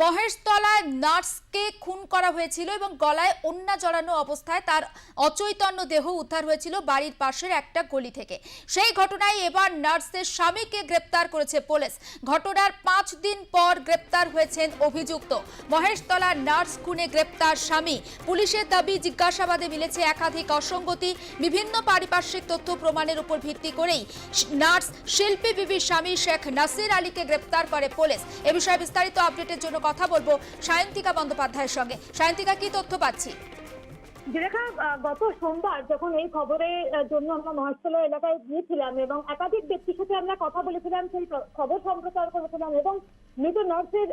মহেশতলায় নার্সকে খুন করা হয়েছিল এবং গলায় অন্যা জড়ানো অবস্থায় তার অচৈতন্য দেহ উদ্ধার হয়েছিল বাড়ির পাশের একটা গলি থেকে। সেই ঘটনায় এবার নার্সের স্বামীকে গ্রেপ্তার করেছে পুলিশ। ঘটনার পাঁচ দিন পর গ্রেপ্তার হয়েছেন অভিযুক্ত। মহেশতলা নার্স খুনে গ্রেপ্তার স্বামী। পুলিশের দাবি, জিজ্ঞাসাবাদে মিলেছে একাধিক অসঙ্গতি, বিভিন্ন পারিপার্শ্বিক তথ্য প্রমাণের উপর ভিত্তি করেই। নার্স শিল্পী বিবির স্বামী শেখ নাসির আলীকে গ্রেপ্তার করে পুলিশ। এ বিষয়ে বিস্তারিত আপডেটের জন্য কথা বলব সায়ন্তিকা বন্দ্যোপাধ্যায়ের সঙ্গে। সায়ন্তিকা, কি তথ্য পাচ্ছি? যেলেখা গত সোমবার যখন এই খবরের জন্য আমরা মহেশতলা এলাকায় গিয়েছিলাম এবং একাধিক ব্যক্তির সাথে আমরা কথা বলেছিলাম, সেই খবর সম্প্রচার করেছিলাম এবং মৃত নার্সের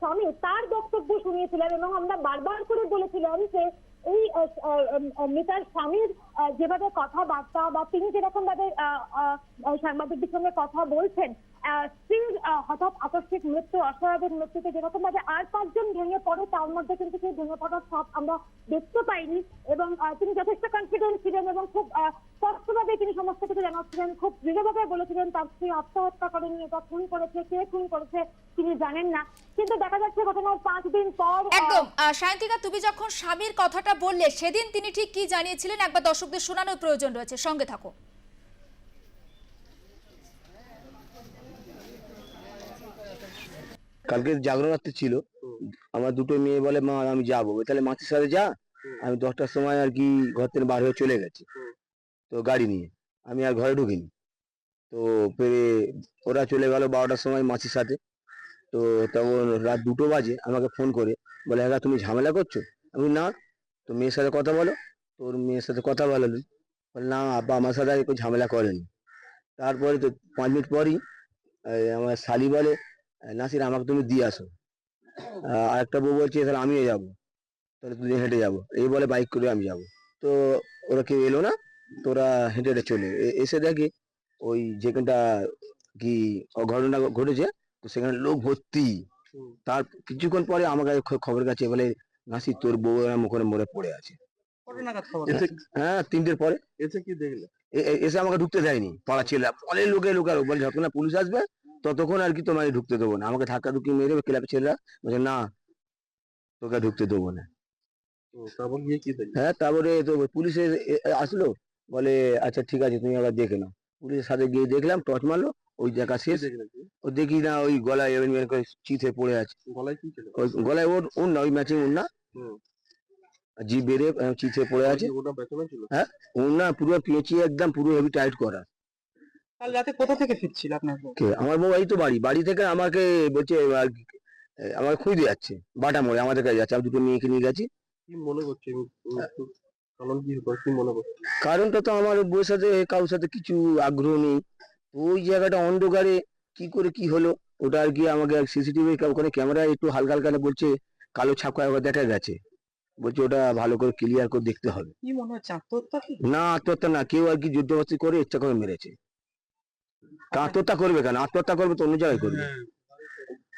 স্বামী তার বক্তব্য শুনিয়েছিলাম এবং আমরা বারবার করে বলেছিলাম যে এই মৃতার স্বামীর যেভাবে কথাবার্তা বা তিনি যেরকম ভাবে সাংবাদিকদের সঙ্গে কথা বলছেন হঠাৎ আকস্মিক মৃত্যু, অস্বাভাবিক মৃত্যুতে যেরকম ভাবে আর পাঁচজন ভেঙে পড়ে, তার মধ্যে কিন্তু সেই ভেঙে পড়ার সব আমরা দেখতে পাইনি এবং তিনি যথেষ্ট কনফিডেন্ট ছিলেন এবং খুব স্পষ্টভাবে তিনি সমস্ত কিছু জানাচ্ছিলেন, খুব দৃঢ়ভাবে বলেছিলেন তার স্ত্রী আত্মহত্যা করেনি, এটা খুন করেছে, কে খুন করেছে তিনি জানেন না। কিন্তু দেখা যাচ্ছে ঘটনার পাঁচ দিন পর একদম সায়ন্তিকা, তুমি যখন স্বামীর কথাটা বললে, সেদিন তিনি ঠিক কি জানিয়েছিলেন? একবার দর্শকদের শোনানোর প্রয়োজন রয়েছে, সঙ্গে থাকো। কালকে জাগরণ রাত্রি ছিল আমার দুটো মেয়ে বলে মা আমি যাব। তাহলে মাসির সাথে যা। আমি দশটার সময় আর কি ঘর থেকে বার হয়ে চলে গেছি। তো গাড়ি নিয়ে। আমি আর ঘরে ঢুকিনি। তো পেরে ওরা চলে গেল বারোটার সময় মাসির সাথে। তো তখন রাত দুটো বাজে আমাকে ফোন করে। বলে হ্যাঁ তুমি ঝামেলা করছ? আমি না। তো মেয়ের সাথে কথা বলো। তোর মেয়ের সাথে কথা বলালি বলে না আব্বা আমার সাথে আর কেউ ঝামেলা করেনি। তারপরে তো পাঁচ মিনিট পরই আমার শালি বলে নাসির আমাকে তুমি দিয়ে আসো। আহ, আরেকটা বউ বলছে তাহলে আমিও যাব। তাহলে দুজন হেঁটে যাব। এই বলে বাইক করে আমি যাব। তো ওরা কেউ এলো না তোরা হেঁটে হেঁটে চলে এসে দেখে ওই যেখানটা কি ঘটনা ঘটেছে তো সেখানে লোক ভর্তি। তার কিছুক্ষণ পরে আমার কাছে খবর কাছে বলে নাসির তোর বউ ওখানে মরে পড়ে আছে। হ্যাঁ তিনটের পরে। এসে কি দেখলে? এসে আমাকে ঢুকতে দেয়নি। পাড়া ছেলে অনেক লোকে লোকার বলে যতক্ষণ না পুলিশ আসবে ততক্ষণ আর কি তোমাকে ঢুকতে দেবো না। আমাকে ধাক্কা ধুকি মেরে ক্লাবের ছেলেরা বলছে না তোকে ঢুকতে দেবো না। হ্যাঁ তারপরে তো পুলিশ আসলো। বলে আচ্ছা ঠিক আছে তুমি আবার দেখে নাও। পুলিশের সাথে গিয়ে দেখলাম টর্চ মারলো ওই জায়গা শেষ? ও দেখি না ওই গলায় এমন এমন করে চিথে পড়ে আছে। গলায় কি ছিল? ওই গলায় ওর ওর না ওই ম্যাচিং ওর না। জি বেড়ে চিথে পড়ে আছে। ছিল? ওর না পুরো পেঁচিয়ে একদম পুরো হেভি টাইট করা। কাল রাতে কোথা থেকে ফিরছিল আপনার বউ? কে? আমার বউ এই তো বাড়ি। বাড়ি থেকে আমাকে বলছে আমাকে খুঁজতে যাচ্ছে বাটা মোড়ে। আমাদের কাছে যাচ্ছে। আমি দুটো মেয়েকে নিয়ে গেছি। কি মনে করছে? কারণ কি কি মনে করছে? কারণটা তো আমার বউয়ের সাথে কারোর সাথে কিছু আগ্রহ নেই। ওই জায়গাটা অন্ধকারে কি করে কি হলো? ওটা আর কি আমাকে সিসিটিভি ওখানে ক্যামেরা একটু হালকা হালকা বলছে কালো ছাপ একবার দেখা গেছে। বলছে ওটা ভালো করে ক্লিয়ার করে দেখতে হবে। কি মনে হচ্ছে? আত্মহত্যা না আত্মহত্যা না। কেউ আর কি যুদ্ধবাস্তি করে ইচ্ছা করে মেরেছে। আত্মহত্যা করবে কেন? আত্মহত্যা করবে তো অন্য জায়গায় করবে।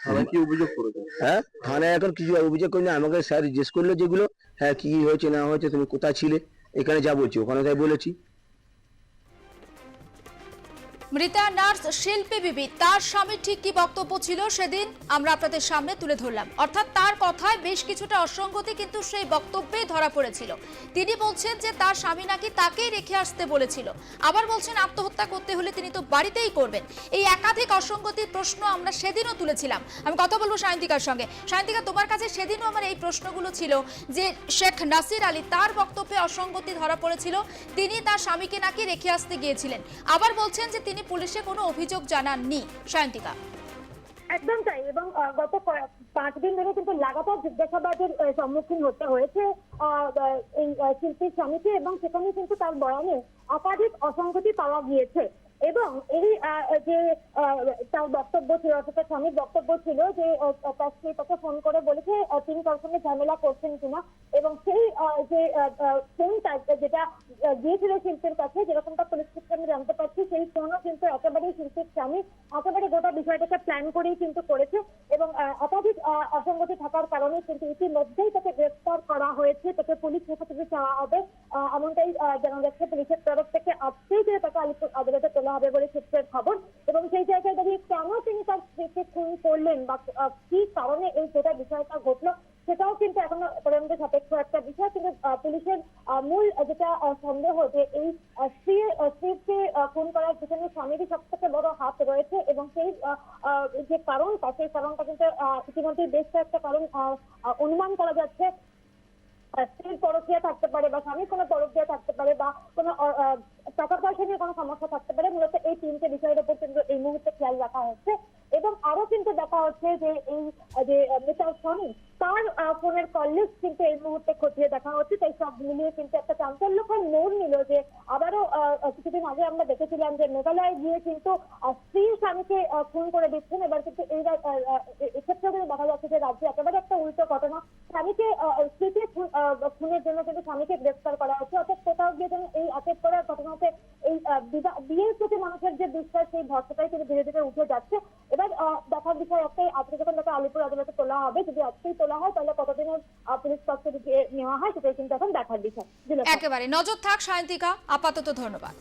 থানায় কি অভিযোগ করেছে? হ্যাঁ? থানায় এখন কিছু অভিযোগ করিনি আমাকে স্যার জিজ্ঞেস করল যেগুলো হ্যাঁ কি হয়েছে না হয়েছে তুমি কোথায় ছিলে এখানে যা বলছি ওখানে তাই বলেছি। মৃতা নার্স শিল্পী বিবি, তার স্বামীর ঠিক কি বক্তব্য ছিল সেদিন আমরা আপনাদের সামনে তুলে ধরলাম। অর্থাৎ তার কথায় বেশ কিছুটা অসঙ্গতি কিন্তু সেই বক্তব্যে ধরা পড়েছিল। তিনি বলছেন যে তার স্বামী নাকি তাকেই রেখে আসতে বলেছিল। আবার বলছেন, আত্মহত্যা করতে হলে তিনি তো বাড়িতেই করবেন। এই একাধিক অসঙ্গতির প্রশ্ন আমরা সেদিনও তুলেছিলাম। আমি কথা বলব সায়ন্তিকার সঙ্গে। সায়ন্তিকা, তোমার কাছে সেদিনও আমার এই প্রশ্নগুলো ছিল যে শেখ নাসির আলী তার বক্তব্যে অসঙ্গতি ধরা পড়েছিল। তিনি তার স্বামীকে নাকি রেখে আসতে গিয়েছিলেন। আবার বলছেন যে তিনি পুলিশে কোনো অভিযোগ জানাননি সায়ন্তিকা। একদম তাই, এবং গত পাঁচ দিন ধরে কিন্তু লাগাতার জিজ্ঞাসাবাদের সম্মুখীন হতে হয়েছে এই শিল্পীর স্বামীকে, এবং সেখানে কিন্তু তার বয়ানে একাধিক অসংগতি পাওয়া গিয়েছে। এবং এই যে তার বক্তব্য ছিল তার স্বামীর বক্তব্য ছিল যে তার স্ত্রী তাকে ফোন করে বলেছে তিনি তার সঙ্গে ঝামেলা করছেন কিনা। এবং সেই যে ফোনটা যেটা গিয়েছিল শিল্পীর কাছে, যেরকমটা পুলিশ সূত্রে আমি জানতে পারছি, সেই ফোনও কিন্তু একেবারেই শিল্পীর স্বামী। একেবারে গোটা বিষয়টাকে প্ল্যান করেই কিন্তু করেছে এবং একাধিক অসঙ্গতি থাকার কারণে কিন্তু ইতিমধ্যেই তাকে গ্রেফতার করা হয়েছে, তাকে পুলিশ হেফাজতে চাওয়া হবে। এমনটাই জানা যাচ্ছে পুলিশের তরফ থেকে। আজকেই যে তাকে আদালতে তোলা হবে বলে সূত্রের খবর। এবং সেই জায়গায় দাঁড়িয়ে কেন তিনি তার স্ত্রীকে খুন করলেন বা কি কারণে এই গোটা বিষয়টা ঘটলো সেটাও কিন্তু এখনও তদন্ত সাপেক্ষ একটা বিষয়। কিন্তু পুলিশের মূল যেটা সন্দেহ যে এই আহ, স্ত্রী স্ত্রীকে খুন করার পিছনে স্বামীরই সব থেকে বড় হাত রয়েছে এবং সেই যে কারণটা সেই কারণটা কিন্তু ইতিমধ্যে বেশ কয়েকটা কারণ অনুমান করা যাচ্ছে। স্ত্রীর পরকীয়া থাকতে পারে বা স্বামীর কোনো পরকীয়া থাকতে পারে বা কোনো আহ, আহ, টাকা পয়সা নিয়ে কোনো সমস্যা থাকতে পারে মূলত এই তিনটে বিষয়ের উপর কিন্তু এই মুহূর্তে খেয়াল রাখা হচ্ছে। এবং আরও কিন্তু দেখা হচ্ছে যে এই, যে, মৃতার স্বামী, তার ফোনের কল কিন্তু এই মুহূর্তে খতিয়ে দেখা হচ্ছে। তাই সব মিলিয়ে কিন্তু একটা চাঞ্চল্যকর মোড় নিল যে আবারও কিছুদিন আগে আমরা দেখেছিলাম যে মেঘালয়ে গিয়ে কিন্তু স্ত্রী স্বামীকে খুন করে দিচ্ছেন। এবার কিন্তু এই এক্ষেত্রেও কিন্তু দেখা যাচ্ছে যে রাজ্যে একেবারে একটা উল্টো ঘটনা। স্বামীকে স্ত্রীকে খুনের জন্য কিন্তু স্বামীকে গ্রেফতার করা হচ্ছে। অর্থাৎ কোথাও গিয়ে যেন এই আটেক করার ঘটনাতে এই বিয়ের প্রতি মানুষের যে বিশ্বাস, সেই ভরসাটাই কিন্তু ধীরে ধীরে উঠে যাচ্ছে। এবার দেখার বিষয় একটাই আজকে যখন তাকে আলিপুর আদালতে তোলা হবে, যদি আজকেই তোলা হয়, তাহলে কতদিনের পুলিশ কাস্টডি নেওয়া হয়, সেটাই কিন্তু এখন দেখার বিষয়। একেবারে। নজর থাক, সায়ন্তিকা। আপাতত ধন্যবাদ।